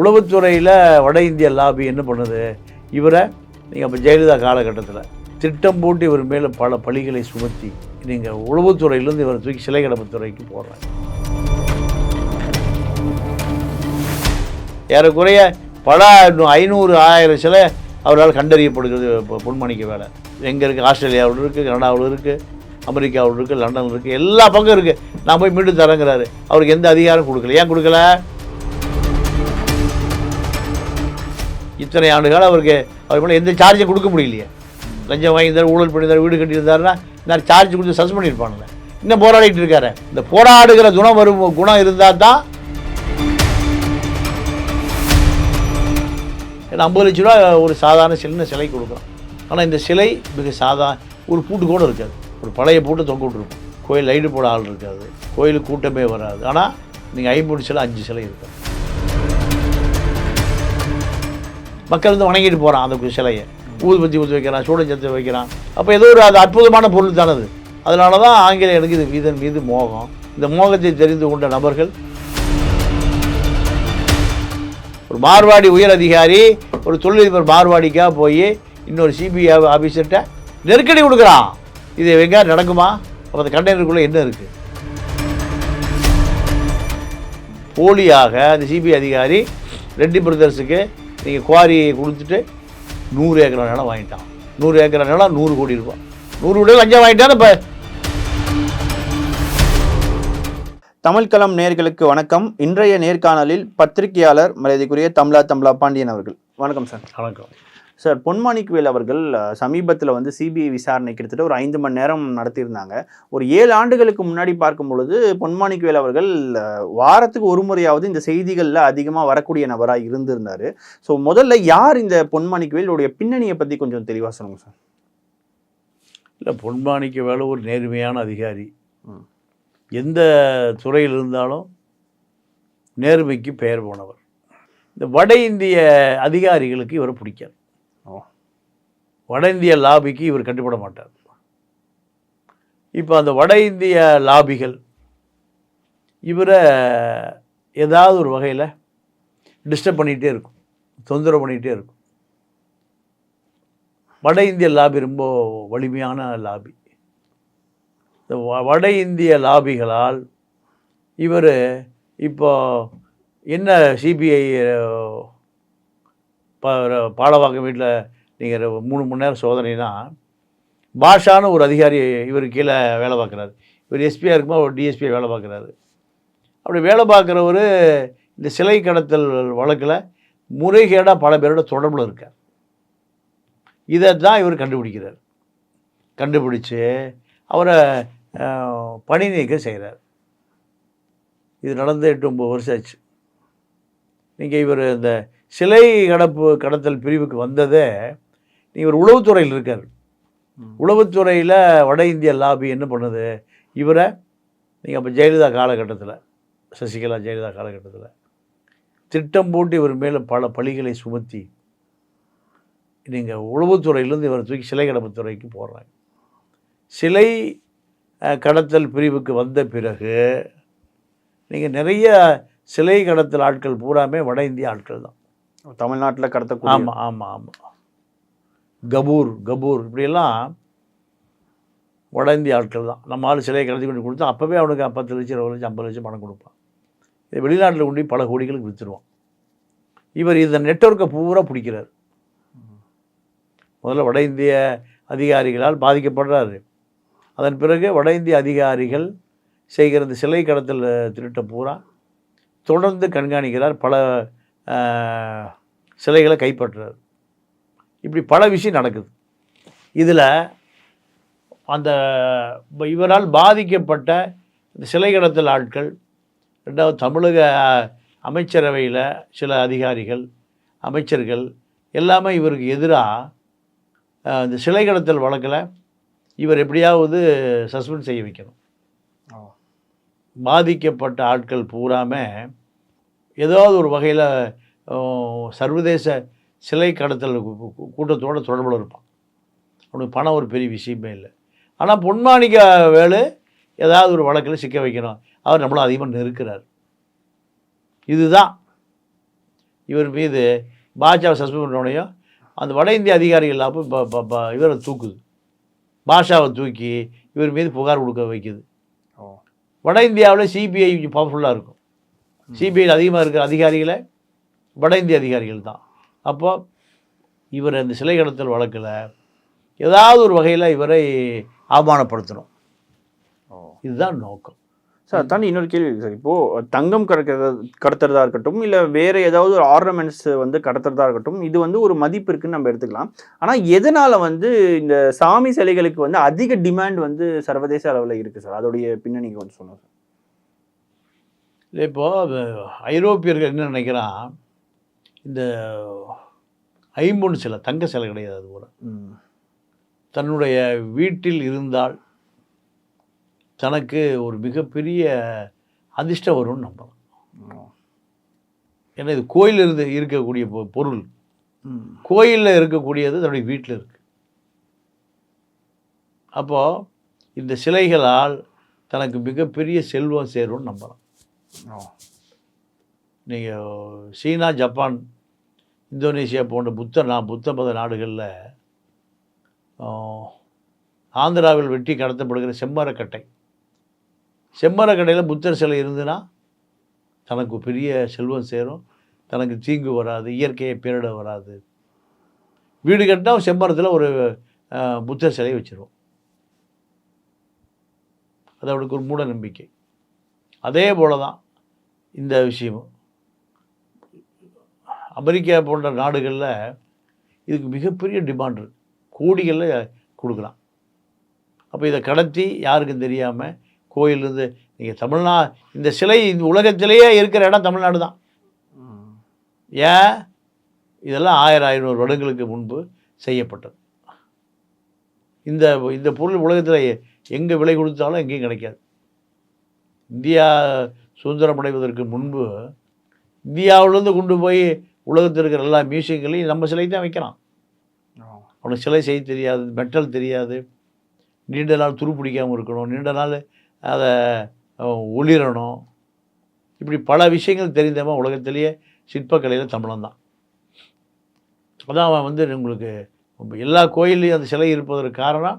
உளவுத்துறையில் வட இந்திய லாபி என்ன பண்ணுது? இவரை நீங்கள் அப்போ ஜெயலலிதா காலகட்டத்தில் திட்டம் போட்டு இவர் மேலே பல பழிகளை சுமத்தி நீங்கள் உளவுத்துறையிலேருந்து இவரை தூக்கி சிலை கடப்புத்துறைக்கு போடுறாங்க. ஏறக்குறைய பல ஐநூறு ஆயிரம் சிலை அவரால் கண்டறியப்படுகிறது. இப்போ பொன்மணிக்கு வேலை. எங்கே இருக்குது ஆஸ்திரேலியாவில் இருக்குது கனடாவில் இருக்குது அமெரிக்காவில் இருக்குது லண்டனில் இருக்குது எல்லா பக்கம் இருக்குது நான் போய் மீண்டும் தரங்கிறாரு. அவருக்கு எந்த அதிகாரம் கொடுக்கல. ஏன் கொடுக்கல? இத்தனை ஆண்டுகள் அவருக்கு அவர் மேலே எந்த சார்ஜும் கொடுக்க முடியலையே. லஞ்சம் வாங்கியிருந்தார் ஊழல் பண்ணியிருந்தார் வீடு கட்டியிருந்தாருன்னா நான் சார்ஜ் கொடுத்து சஸ்பெண்ட் பண்ணியிருப்பானுங்க. இன்னும் போராடிட்டு இருக்காரு. இந்த போராடுகிற குணம் வரும் குணம் இருந்தால் தான் ஏன்னா ஐம்பது லட்ச ரூபா ஒரு சாதாரண சின்ன சிலை கொடுக்குறோம் ஆனால் இந்த சிலை மிக சாதாரண ஒரு பூட்டு கூட இருக்காது. ஒரு பழைய பூட்டு தொங்க விட்டுருக்கும். கோயில் லைட்டு போட ஆள் இருக்காது. கோயிலுக்கு கூட்டமே வராது. ஆனால் நீங்கள் ஐம்பது சிலை அஞ்சு சிலை இருக்காது மக்கள் வந்து வணங்கிட்டு போகிறான் அந்த சிலையை. ஊதுபத்தி ஊற்றி வைக்கிறான் சூடச்சத்து வைக்கிறான். அப்போ ஏதோ ஒரு அது அற்புதமான பொருள் தானது அதனால தான் ஆங்கிலேயனுக்கு இது இதன் மீது மோகம். இந்த மோகத்தை தெரிந்து கொண்ட நபர்கள் ஒரு மார்வாடி உயர் அதிகாரி ஒரு தொழிலதிபர் மார்வாடிக்காக போய் இன்னொரு சிபிஐ ஆஃபீஸர்கிட்ட நெருக்கடி கொடுக்குறான். இது எங்கேயா நடக்குமா? அப்போ அந்த கண்டெய்னருக்குள்ளே என்ன இருக்குது போலியாக அந்த சிபிஐ அதிகாரி ரெட்டி பிரதர்ஸுக்கு நீங்கள் குவாரியை கொடுத்துட்டு நூறு ஏக்கர் நிலம் வாங்கிட்டான். நூறு ஏக்கர் நிலம் நூறு கோடி ரூபாய். நூறு கோடி லஞ்சம் வாங்கிட்டான்னு இப்போ? தமிழ்களம் நேர்களுக்கு வணக்கம். இன்றைய நேர்காணலில் பத்திரிகையாளர் மரியாதைக்குரிய தமிழா தமிழா பாண்டியன் அவர்கள். வணக்கம் சார். வணக்கம். சார் பொன்மாணிக்குவேல் அவர்கள் சமீபத்தில் வந்து சிபிஐ விசாரணை கிட்டத்தட்ட ஒரு ஐந்து மணி நேரம் நடத்தியிருந்தாங்க. ஒரு ஏழு ஆண்டுகளுக்கு முன்னாடி பார்க்கும் பொழுது பொன்மாணிக்குவேல் அவர்கள் வாரத்துக்கு ஒரு முறையாவது இந்த செய்திகளில் அதிகமாக வரக்கூடிய நபராக இருந்திருந்தார். ஸோ முதல்ல யார் இந்த பொன்மாணிக்குவேலுடைய பின்னணியை பற்றி கொஞ்சம் தெளிவாக சொல்லுங்க சார். இல்லை பொன்மாணிக்க வேலை ஒரு நேர்மையான அதிகாரி. எந்த துறையில் இருந்தாலும் நேர்மைக்கு பெயர் போனவர். இந்த வட இந்திய அதிகாரிகளுக்கு இவரை பிடிக்காது. வட இந்திய லாபிக்கு இவர் கட்டுப்பட மாட்டார். இப்போ அந்த வட இந்திய லாபிகள் இவரை ஏதாவது ஒரு வகையில் டிஸ்டர்ப் பண்ணிகிட்டே இருக்கும் தொந்தரவு பண்ணிகிட்டே இருக்கும். வட இந்திய லாபி ரொம்ப வலிமையான லாபி. இந்த வ- வட இந்திய லாபிகளால் இவர் இப்போ என்ன சிபிஐ பாலவாக்கம் வீட்டில் நீங்கள் மூணு மணி நேரம் சோதனைனா பாஷான்னு ஒரு அதிகாரி இவர் கீழே வேலை பார்க்குறாரு. இவர் எஸ்பியாக இருக்குமா ஒரு டிஎஸ்பியாக வேலை பார்க்குறாரு. அப்படி வேலை பார்க்குறவர் இந்த சிலை கடத்தல் வழக்கில் முறைகேடாக பல பேரோட தொடர்பில் இருக்கார். இதை தான் இவர் கண்டுபிடிக்கிறார். கண்டுபிடிச்சு அவரை பணி நீக்கம் செய்கிறார் இது நடந்து எட்டு ஒம்பது வருஷம் ஆச்சு. நீங்கள் இவர் இந்த சிலை கடப்பு கடத்தல் பிரிவுக்கு வந்ததே இவர் உளவுத்துறையில் இருக்கார். உளவுத்துறையில் வட இந்திய லாபி என்ன பண்ணுது? இவரை நீங்கள் அப்போ ஜெயலலிதா காலகட்டத்தில் சசிகலா ஜெயலலிதா காலகட்டத்தில் திட்டம் போட்டு இவர் மேலே பல பழிகளை சுமத்தி நீங்கள் உளவுத்துறையிலேருந்து இவரை தூக்கி சிலை கடப்புத்துறைக்கு போடுறாங்க. சிலை கடத்தல் பிரிவுக்கு வந்த பிறகு நீங்கள் நிறைய சிலை கடத்தல் ஆட்கள் பூராமே வட இந்திய ஆட்கள் தான். தமிழ்நாட்டில் கடத்தக்கூடிய ஆமாம் ஆமாம் ஆமாம் கபூர் கபூர். இப்படியெல்லாம் வட இந்திய ஆட்கள் தான். நம்ம ஆள் சிலையை கலந்து கொண்டு கொடுத்தா அப்போவே அவனுக்கு பத்து லட்சம் இருபது லட்சம் ஐம்பது லட்சம் பணம் கொடுப்பான். இது வெளிநாட்டில் கொண்டு பல கோடிகளுக்கு விற்றுருவான் இவர் இந்த நெட்ஒர்க்கை பூரா பிடிக்கிறார். முதல்ல வட இந்திய அதிகாரிகளால் பாதிக்கப்படுறாரு. அதன் பிறகு வட இந்திய அதிகாரிகள் செய்கிற இந்த சிலை கடத்தல் திருட்டை பூரா தொடர்ந்து கண்காணிக்கிறார். பல சிலைகளை கைப்பற்றுறார். இப்படி பல விஷயம் நடக்குது இதில் அந்த இவரால் பாதிக்கப்பட்ட இந்த சிலை கடத்தல் ஆட்கள் ரெண்டாவது தமிழக அமைச்சரவையில் சில அதிகாரிகள் அமைச்சர்கள் எல்லாமே இவருக்கு எதிராக இந்த சிலை கடத்தல் வழக்கில் இவர் எப்படியாவது சஸ்பெண்ட் செய்ய வைக்கணும். பாதிக்கப்பட்ட ஆட்கள் பூராமே ஏதாவது ஒரு வகையில் சர்வதேச சிலை கடத்தல் கூட்டத்தோட தொடர்பில் இருப்பான். அவனுக்கு பணம் ஒரு பெரிய விஷயமே இல்லை. ஆனால் பொன்மாணிக்க வேலு ஏதாவது ஒரு வழக்கில் சிக்க வைக்கணும். அவர் நம்மளை அதிகமாக நெருக்கிறார். இதுதான். இவர் மீது பாஷாவை சஸ்பெண்ட் பண்ணோடனையும் அந்த வட இந்திய அதிகாரிகள் அப்போ இவரை தூக்குது. பாஷாவை தூக்கி இவர் மீது புகார் கொடுக்க வைக்குது. வட இந்தியாவில் சிபிஐ பவர்ஃபுல்லாக இருக்கும். சிபிஐயில் அதிகமாக இருக்கிற அதிகாரிகளை வட இந்திய அதிகாரிகள் தான். அப்போ இவர் அந்த சிலை கடத்தல் வழக்கில் ஏதாவது ஒரு வகையில் இவரை அவமானப்படுத்தணும். இதுதான் நோக்கம். சார் தாண்டி இன்னொரு கேள்வி சார். இப்போ தங்கம் கடக்கிறது கடத்துறதா இருக்கட்டும் இல்லை வேற ஏதாவது ஒரு ஆர்னமெண்ட்ஸ் வந்து கடத்துறதா இருக்கட்டும் இது வந்து ஒரு மதிப்பு இருக்குன்னு நம்ம எடுத்துக்கலாம். ஆனால் எதனால வந்து இந்த சாமி சிலைகளுக்கு வந்து அதிக டிமாண்ட் வந்து சர்வதேச அளவில் இருக்கு சார்? அதோடைய பின்னணி கொஞ்சம் சொல்லுங்க சார். இப்போது ஐரோப்பியர்கள் என்ன நினைக்கிறான்? இந்த ஐம்பொன் சிலை தங்க சிலை கிடையாது அது கூட தன்னுடைய வீட்டில் இருந்தால் தனக்கு ஒரு மிகப்பெரிய அதிர்ஷ்டம் வரும்னு நம்பலாம். ஏன்னா இது கோயில் இருந்து இருக்கக்கூடிய பொ- பொருள். கோயிலில் இருக்கக்கூடியது தன்னுடைய வீட்டில் இருக்கு. அப்போது இந்த சிலைகளால் தனக்கு மிகப்பெரிய செல்வம் சேரும்னு நம்பலாம். நீங்கள் சீனா ஜப்பான் இந்தோனேசியா போன்ற புத்த நா புத்த மத நாடுகளில் ஆந்திராவில் வெட்டி கடத்தப்படுகிற செம்மரக்கட்டை. செம்மரக்கட்டையில் புத்தர் சிலை இருந்துன்னா தனக்கு பெரிய செல்வம் சேரும் தனக்கு தீங்கு வராது இயற்கையை பேரிட வராது. வீடு கட்டினா செம்மரத்தில் ஒரு புத்தர் சிலையை வச்சிருவோம். அது அவளுக்கு ஒரு மூட நம்பிக்கை. அதே போல தான் இந்த விஷயமும். அமெரிக்கா போன்ற நாடுகளில் இதுக்கு மிகப்பெரிய டிமாண்ட் இருக்குது கோடிகளில் கொடுக்கலாம். அப்போ இதை கடத்தி யாருக்கும் தெரியாமல் கோயிலேருந்து நீங்கள் தமிழ்நா இந்த சிலை இந்த உலகத்திலேயே இருக்கிற இடம் தமிழ்நாடு தான். ஏன்? இதெல்லாம் ஆயிரம் ஐநூறு வருடங்களுக்கு முன்பு செய்யப்பட்டது. இந்த இந்த பொருள் உலகத்தில் எங்கே விலை கொடுத்தாலும் எங்கேயும் கிடைக்காது. இந்தியா சுதந்திரம் அடைவதற்கு முன்பு இந்தியாவிலேருந்து கொண்டு போய் உலகத்தில் இருக்கிற எல்லா மியூசியங்களையும் நம்ம சிலை தான் வைக்கிறான். அவனுக்கு சிலை செய்ய தெரியாது மெட்டல் தெரியாது. நீண்ட நாள் துரு பிடிக்காமல் இருக்கணும் நீண்ட நாள் அதை ஒளிரணும். இப்படி பல விஷயங்கள் தெரிந்தவன் உலகத்திலேயே சிற்பக்கலையில் தமிழன் தான். அதான் அவன் வந்து உங்களுக்கு எல்லா கோயில்லையும் அந்த சிலை இருப்பதற்கு காரணம்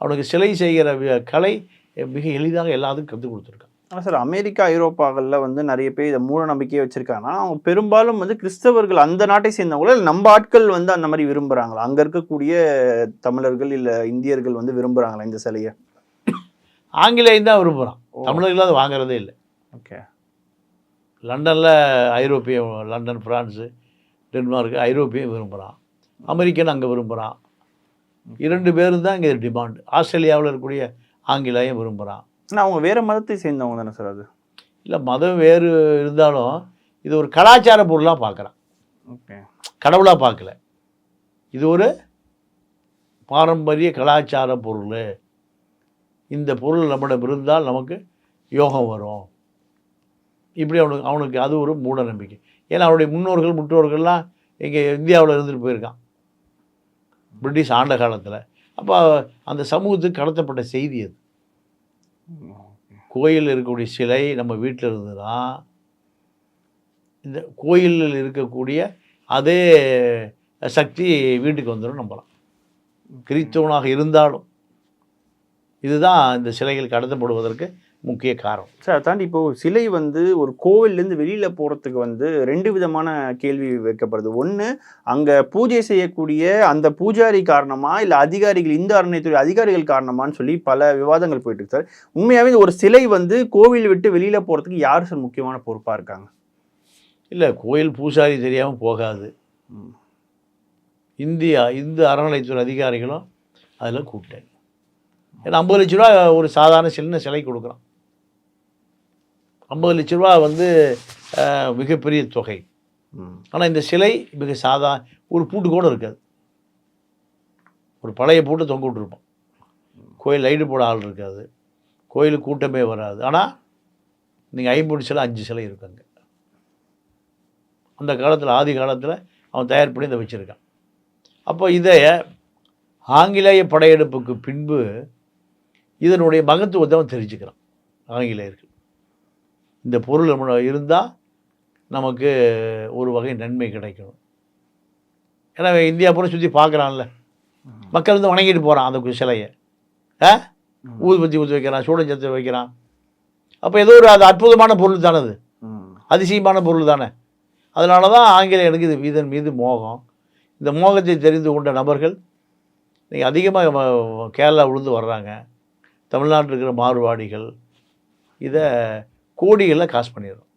அவனுக்கு சிலை செய்கிற கலை மிக எளிதாக எல்லாத்துக்கும் கற்றுக் கொடுத்துருக்கான். சார் அமெரிக்கா ஐரோப்பாக்களில் வந்து நிறைய பேர் இதை மூட நம்பிக்கையை வச்சிருக்காங்கன்னா அவங்க பெரும்பாலும் வந்து கிறிஸ்தவர்கள் அந்த நாட்டை சேர்ந்தவங்கள? இல்ல நம்ம ஆட்கள் வந்து அந்த மாதிரி விரும்புகிறாங்களா அங்கே இருக்கக்கூடிய தமிழர்கள் இல்லை இந்தியர்கள் வந்து விரும்புகிறாங்களா இந்த சிலையை? ஆங்கிலேயம் தான் விரும்புகிறான். தமிழர்கள் அதை வாங்குறதே இல்லை. ஓகே. லண்டனில் ஐரோப்பிய லண்டன் ஃப்ரான்ஸு டென்மார்க் ஐரோப்பியம் விரும்புகிறான் அமெரிக்கன் அங்கே விரும்புகிறான் இரண்டு பேரும் தான் இங்கே டிமாண்ட். ஆஸ்திரேலியாவில் இருக்கக்கூடிய ஆங்கிலேயம் விரும்புகிறான் ஆனால் அவங்க வேற மதத்தை சேர்ந்தவங்க தானே சார் அது? இல்லை மதம் வேறு இருந்தாலும் இது ஒரு கலாச்சார பொருளாக பார்க்குறான் ஓகே. கடவுளாக பார்க்கல. இது ஒரு பாரம்பரிய கலாச்சார பொருள். இந்த பொருள் நம்மிடம் இருந்தால் நமக்கு யோகம் வரும். இப்படி அவனுக்கு அவனுக்கு அது ஒரு மூட நம்பிக்கை ஏன்னா அவனுடைய முன்னோர்கள் முற்றோர்கள்லாம் இங்கே இந்தியாவில் இருந்துட்டு போயிருக்கான். பிரிட்டிஷ் ஆண்ட காலத்தில். அப்போ அந்த சமூகத்துக்கு கடத்தப்பட்ட செய்தி அது. கோயிலில் இருக்கக்கூடிய சிலை நம்ம வீட்டில் இருந்ததுன்னா இந்த கோயிலில் இருக்கக்கூடிய அதே சக்தி வீட்டுக்கு வந்துடும் நம்பலாம். கிறிஸ்தவனாக இருந்தாலும். இதுதான் இந்த சிலைகள் கடத்தப்படுவதற்கு முக்கிய காரணம். சார் அதை தாண்டி இப்போ சிலை வந்து ஒரு கோவில்லேருந்து வெளியில் போகிறதுக்கு வந்து ரெண்டு விதமான கேள்வி வைக்கப்படுது. ஒன்று அங்கே பூஜை செய்யக்கூடிய அந்த பூஜாரி காரணமா இல்லை அதிகாரிகள் இந்த அறநிலையத்துறை அதிகாரிகள் காரணமான்னு சொல்லி பல விவாதங்கள் போயிட்டு இருக்கு சார். உண்மையாகவே ஒரு சிலை வந்து கோவில் விட்டு வெளியில் போகிறதுக்கு யார் சார் முக்கியமான பொறுப்பாக இருக்காங்க? இல்லை கோயில் பூசாரி தெரியாமல் போகாது. இந்தியா இந்து அறநிலைத்துறை அதிகாரிகளும் அதில் கூப்பிட்டேன். ஏன்னா ஐம்பது லட்ச ரூபா ஒரு சாதாரண சின்ன சிலை கொடுக்குறான் ஐம்பது லட்ச ரூபா வந்து மிகப்பெரிய தொகை. ஆனால் இந்த சிலை மிக சாதா ஒரு பூட்டு கூட இருக்காது. ஒரு பழைய பூட்டை தொங்க விட்டுருப்போம். கோயில் லைட்டு போட ஆள் இருக்காது. கோயிலுக்கு கூட்டமே வராது. ஆனால் நீங்கள் ஐம்பது சிலை அஞ்சு சிலை இருக்குங்க அந்த காலத்தில் ஆதி காலத்தில் அவன் தயார் பண்ணி இதை வச்சுருக்கான். அப்போ இதை ஆங்கிலேய படையெடுப்புக்கு பின்பு இதனுடைய மகத்துவத்தை அவன் தெரிஞ்சுக்கிறான் ஆங்கிலேயர்கள். இந்த பொருள் நம்ம இருந்தால் நமக்கு ஒரு வகை நன்மை கிடைக்கும். ஏன்னா இந்தியா பூரா சுற்றி பார்க்குறான்ல. மக்கள் வந்து வணங்கிட்டு போகிறான் அந்த சிலையை. ஆ? ஊதுபத்தி ஊற்றி வைக்கிறான் சூடஞ்சத்தை வைக்கிறான். அப்போ ஏதோ ஒரு அது அற்புதமான பொருள் தானே அது. அதிசயமான பொருள் தானே. அதனால தான் ஆங்கிலேயனுக்கு இது இதன் மீது மோகம். இந்த மோகத்தை தெரிந்து கொண்ட நபர்கள் நீங்கள் அதிகமாக கேரளா விழுந்து வர்றாங்க. தமிழ்நாட்டில் இருக்கிற மார்வாடிகள். இதை கோடிகளில் காசு பண்ணிடுறோம்.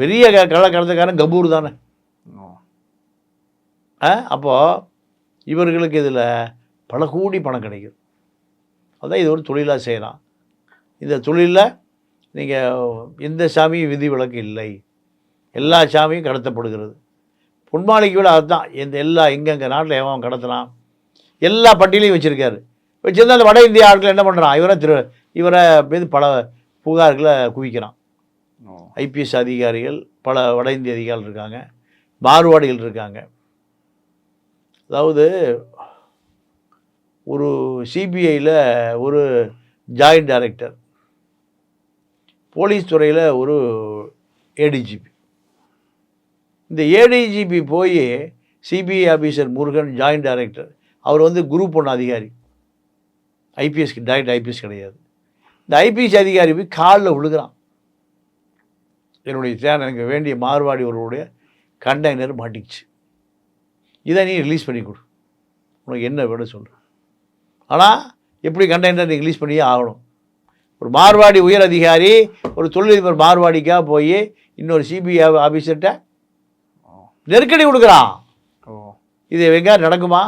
பெரிய க கள்ள கடத்தக்காரன் கபூர் தானே. அப்போது இவர்களுக்கு இதில் பல கோடி பணம் கிடைக்குது அதான் இது ஒரு தொழிலாக செய்யலாம் இந்த தொழிலில் நீங்கள் எந்த சாமியும் விதிவிலக்கு இல்லை. எல்லா சாமியும் கடத்தப்படுகிறது. பொன்மாளிக்கு விட அதுதான். இந்த எல்லா எங்கெங்கே நாட்டில் எவன் கடத்தலாம் எல்லா பட்டியலையும் வச்சுருக்காரு. வச்சிருந்தா அந்த வட இந்திய ஆட்கள் என்ன பண்ணுறான் இவரை திரு இவரை மீது பல புகார்களை குவிக்கிறான். ஐபிஎஸ் அதிகாரிகள் பல வட இந்திய அதிகாரிகள் இருக்காங்க மார்வாடிகள் இருக்காங்க. அதாவது ஒரு சிபிஐயில் ஒரு ஜாயிண்ட் டைரக்டர் போலீஸ் துறையில் ஒரு ஏடிஜிபி இந்த ஏடிஜிபி போய் CBI officer Murugan joint director அவர் வந்து குரூப் ஒன்று அதிகாரி. ஐபிஎஸ் டைரக்ட் ஐபிஎஸ் கிடையாது. இந்த ஐபிஎஸ் அதிகாரி போய் காலில் விழுகிறான். என்னுடைய சேனல் எனக்கு வேண்டிய மார்வாடி ஒருவருடைய கண்டெய்னர் மாட்டிக்கிச்சு. இதை நீ ரிலீஸ் பண்ணி கொடு. உனக்கு என்ன வேணும் சொல்லு. ஆனால் எப்படி கண்டெய்னர் நீ ரிலீஸ் பண்ணியே ஆகணும். ஒரு மார்வாடி உயர் அதிகாரி ஒரு தொழிலதிபர் மார்வாடிக்காக போய் இன்னொரு சிபிஐ ஆஃபீஸர்கிட்ட நெருக்கடி கொடுக்குறான். ஓ. இது எங்கேயாவது நடக்குமா?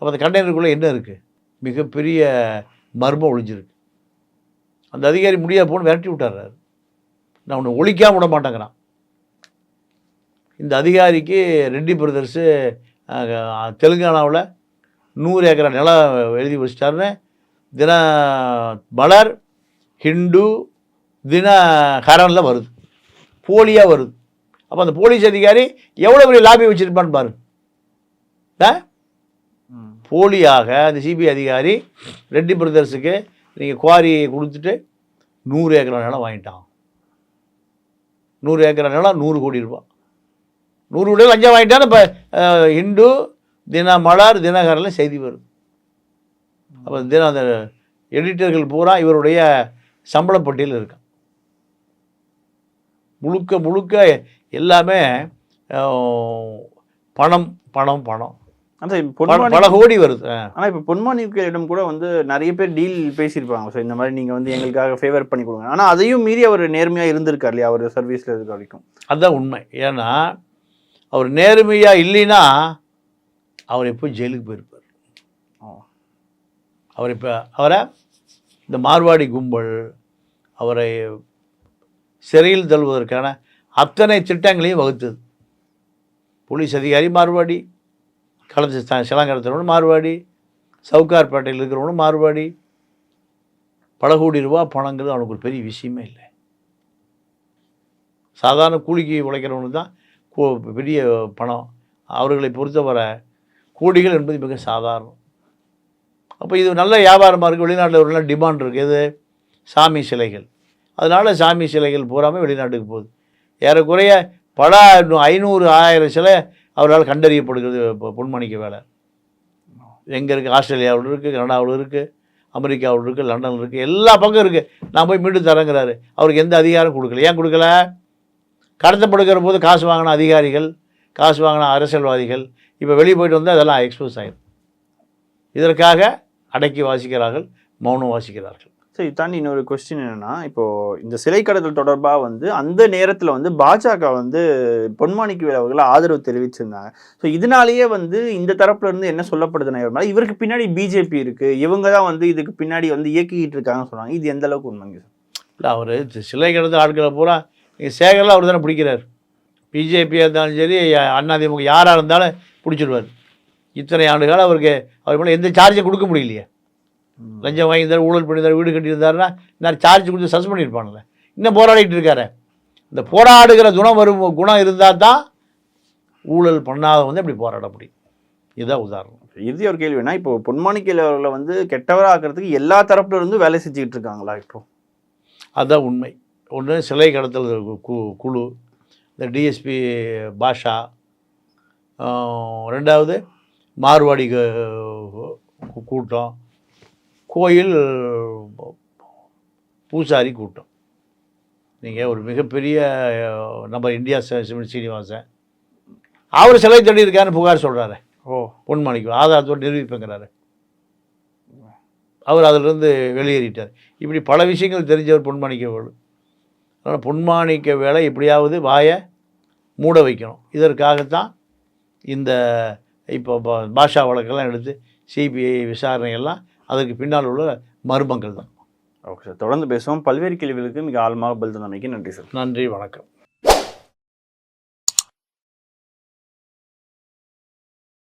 அப்போ அந்த கண்டெய்னருக்குள்ளே என்ன இருக்குது மிகப்பெரிய மர்மம் ஒளிஞ்சிருக்கு அந்த அதிகாரி முடியாது போன்னு விரட்டி விட்டார்றாரு நான் உன்னை ஒழிக்காம விட மாட்டேங்கிறான். இந்த அதிகாரிக்கு ரெட்டி பிரதர்ஸு தெலுங்கானாவில் நூறு ஏக்கரா நிலம் எழுதி வச்சிட்டாருன்னு தின மலர் ஹிந்து தின ஹரனில் வருது. போலியாக வருது. அப்போ அந்த போலீஸ் அதிகாரி எவ்வளோ பெரிய லாபி வச்சுருப்பான்னு பாரு. போலியாக அந்த சிபிஐ அதிகாரி ரெட்டி பிரதர்ஸுக்கு நீங்கள் குவாரியை கொடுத்துட்டு நூறு ஏக்கர் நிலம் வாங்கிட்டான் நூறு ஏக்கர் நிலம் நூறு கோடி ரூபா. நூறு கோடி லஞ்சம் வாங்கிட்டான்னு இப்போ இந்து தின மலர் தினகரில் செய்தி வரும் அப்போ தின அந்த எடிட்டர்கள் பூரா இவருடைய சம்பள பட்டியல் இருக்கான் முழுக்க முழுக்க எல்லாமே பணம் பணம் பணம். ஆனா இப்ப பல பொன்மாணி பல கோடி வருது. ஆ. ஆனா இப்ப பொன்மாணிக்கம் கூட வந்து நிறைய பேர் டீல் பேசியிருப்பாங்க. சார் இந்த மாதிரி நீங்க வந்து எங்களுக்காக ஃபேவர் பண்ணி கொடுங்க. ஆனா அதையும் மீறி அவர் நேர்மையா இருந்திருக்கார் இல்லையா? அவர் சர்வீஸ்ல இருக்க வரைக்கும். அதுதான் உண்மை. ஏன்னா அவர் நேர்மையாக இல்லைன்னா அவர் எப்போ ஜெயிலுக்கு போயிருப்பார். அவர் இப்போ அவரை இந்த மார்வாடி கும்பல் அவரை சிறையில் தள்ளுவதற்கான அத்தனை திட்டங்களையும் வகுத்தது. போலீஸ் அதிகாரி மார்வாடி கலந்து சிலங்கடத்தினோடு மார்வாடி சவுக்கார்பேட்டையில் இருக்கிறவனும் மார்வாடி பல கோடி ரூபா பணங்கிறது அவனுக்கு ஒரு பெரிய விஷயமே இல்லை. சாதாரண கூலிக்கு உழைக்கிறவனுக்கு தான் கோ- பெரிய பணம். அவர்களை பொறுத்தவரை கோடிகள் என்பது மிக சாதாரணம். அப்போ இது நல்ல வியாபாரமாக இருக்குது வெளிநாட்டில் ஒரு நல்ல டிமாண்ட் இருக்குது சாமி சிலைகள். அதனால் சாமி சிலைகள் பூராமே வெளிநாட்டுக்கு போகுது. ஏறக்குறைய பல ஐநூறு ஆயிரம் சிலை அவரால் கண்டறியப்படுகிறது இப்போ பொன்மணிக்கு வேலை. எங்கே இருக்குது ஆஸ்திரேலியாவில் இருக்குது கனடாவில் இருக்குது அமெரிக்காவில் இருக்குது லண்டனில் இருக்குது எல்லா பக்கம் இருக்குது நான் போய் மீண்டும் தரங்கிறாரு. அவருக்கு எந்த அதிகாரம் கொடுக்கல. ஏன் கொடுக்கல? கடத்தப்படுகிற போது காசு வாங்கின அதிகாரிகள் காசு வாங்கின அரசியல்வாதிகள் இப்போ வெளியே போயிட்டு வந்தால் அதெல்லாம் எக்ஸ்போஸ் ஆகிடும் இதற்காக அடக்கி வாசிக்கிறார்கள் மௌனம் வாசிக்கிறார்கள். சரி தாண்டி இன்னொரு கொஸ்டின் என்னன்னா இப்போ இந்த சிலை கடத்தல் தொடர்பாக வந்து அந்த நேரத்தில் வந்து பாஜக வந்து பொன்மாணிக்கு அவர்கள் ஆதரவு தெரிவிச்சிருந்தாங்க. ஸோ இதனாலேயே வந்து இந்த தரப்புல இருந்து என்ன சொல்லப்படுதுன்னா இவர் இவருக்கு பின்னாடி பிஜேபி இருக்கு. இவங்க தான் வந்து இதுக்கு பின்னாடி வந்து இயக்கிக்கிட்டு இருக்காங்கன்னு சொல்றாங்க. இது எந்த அளவுக்கு உண்மைங்க சார்? இல்லை அவர் சிலை கடத்தல் ஆட்களை பூரா சேகரில் அவர் தானே பிடிக்கிறார். பிஜேபியாக இருந்தாலும் சரி அதிமுக யாராக இருந்தாலும் பிடிச்சிடுவார் இத்தனை ஆண்டுகள் அவருக்கு அவர் மேலே எந்த சார்ஜும் கொடுக்க முடியலையே. லஞ்சம் வாங்கியிருந்தார் ஊழல் பண்ணியிருந்தார் வீடு கட்டியிருந்தாருன்னா நான் சார்ஜ் கொடுத்து சஸ் பண்ணியிருப்பானுங்க. இன்னும் போராடிட்டு இருக்காரு. இந்த போராடுகிற குணம் வரும் குணம் இருந்தால் தான் ஊழல் பண்ணாத வந்து அப்படி போராட முடியும். இதுதான் உதாரணம். இறுதி ஒரு கேள்வினா இப்போ பொன்மாணிக்கல் அவர்களை வந்து கெட்டவராக்கிறதுக்கு எல்லா தரப்புல இருந்து வேலை செஞ்சுக்கிட்டு இருக்காங்களா இப்போ? அதுதான் உண்மை. ஒன்று சிலை கடத்தல் கு குழு இந்த டிஎஸ்பி பாஷா ரெண்டாவது மார்வாடி கூட்டம் கோயில் பூசாரி கூட்டம். நீங்கள் ஒரு மிகப்பெரிய நம்ம இந்தியா சிவன் சீனிவாசன். அவர் சிலை தள்ளி இருக்காருன்னு புகார் சொல்கிறாரு ஓ. பொன்மாணிக்கம் ஆதாரத்தோடு நிரூபிப்பேங்கிறாரு. அவர் அதிலிருந்து வெளியேறிட்டார். இப்படி பல விஷயங்கள் தெரிஞ்சவர் பொன்மாணிக்க வேலு அதனால் பொன்மாணிக்க வேலை எப்படியாவது வாயை மூட வைக்கணும். இதற்காகத்தான் இந்த இப்போ பாஷா வழக்கெல்லாம் எடுத்து சிபிஐ விசாரணை அதற்கு பின்னால் உள்ள மர்மங்கள் தான் ஓகே சார். தொடர்ந்து பேசுவோம். பல்வேறு கேள்விகளுக்கு மிக ஆழமாக பதில் தந்தமைக்கு நன்றி சார். நன்றி வணக்கம்.